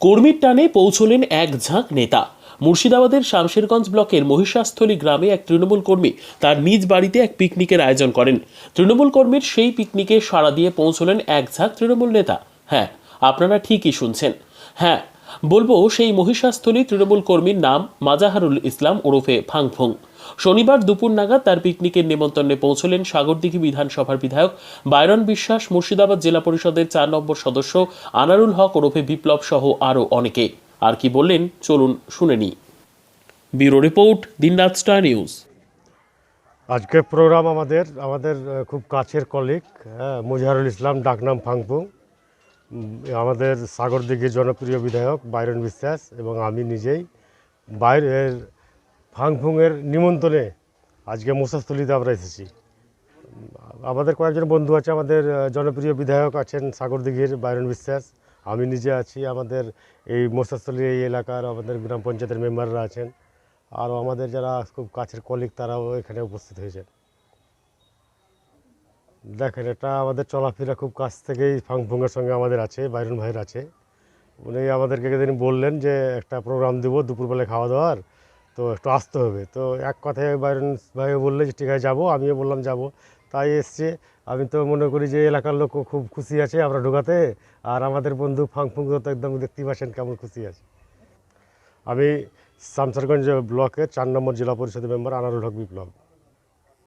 কর্মীর টানে পৌঁছলেন এক ঝাঁক নেতা। মুর্শিদাবাদের শামশেরগঞ্জ ব্লকের মহিষাস্থলী গ্রামে এক তৃণমূল কর্মী তার নিজ বাড়িতে এক পিকনিকের আয়োজন করেন। তৃণমূল কর্মীর সেই পিকনিকে সাড়া দিয়ে পৌঁছলেন এক ঝাঁক তৃণমূল নেতা। হ্যাঁ আপনারা ঠিকই শুনছেন। হ্যাঁ বলব সেই মহিষাস্থলী তৃণমূল কর্মীর নাম মাজাহারুল ইসলাম ওরফে ফাংফুং। শনিবার দুপুর নাগাদ তার পিকনিকের নেমন্তন্নে পৌঁছলেন সাগরদিঘি বিধানসভার বিধায়ক বাইরন বিশ্বাস মুর্শিদাবাদ জেলা পরিষদের চার নম্বর সদস্য আনারুল হক ওরফে বিপ্লব সহ আরও অনেকে। আর কি বললেন? চলুন শুনে নিই। ব্যুরো রিপোর্ট দিনরাত স্টার নিউজ। আজকের প্রোগ্রাম আমাদের আমাদের খুব কাছের কলিগ মুজাহারুল ইসলাম ডাকনাম উম, আমাদের সাগরদিঘির জনপ্রিয় বিধায়ক বাইরন বিশ্বাস এবং আমি নিজেই বাইরের ফাংফুংয়ের নিমন্ত্রণে আজকে মুসাস্থলিতে আমরা এসেছি। আমাদের কয়েকজন বন্ধু আছে, আমাদের জনপ্রিয় বিধায়ক আছেন সাগরদিঘির বাইরন বিশ্বাস। আমি নিজে আছি, আমাদের এই মোসাস্থলী এই এলাকার আমাদের গ্রাম পঞ্চায়েতের মেম্বাররা আছেন। আরও আমাদের যারা খুব কাছের কলিগ তারাও এখানে উপস্থিত হয়েছেন। দেখেন, এটা আমাদের চলাফেরা খুব কাছ থেকেই ফাংফুংয়ের সঙ্গে আমাদের আছে বাইরন ভাইয়ের আছে। উনি আমাদেরকে দিন বললেন যে, একটা প্রোগ্রাম দেবো দুপুরবেলায় খাওয়া দাওয়ার, তো একটু আসতে হবে। তো এক কথায় বাইরন ভাই বললে যে, ঠিক আছে, যাব। আমিও বললাম, যাব। তাই এসছে। আমি তো মনে করি যে, এলাকার লোক খুব খুশি আছে আমরা ঢোকাতে, আর আমাদের বন্ধু ফাংফুং তো একদম দেখতেই পাচ্ছেন কেমন খুশি আছে। আমি শামসারগঞ্জ ব্লকের চার নম্বর জেলা পরিষদের মেম্বার আনারুল হক বিপ্লব।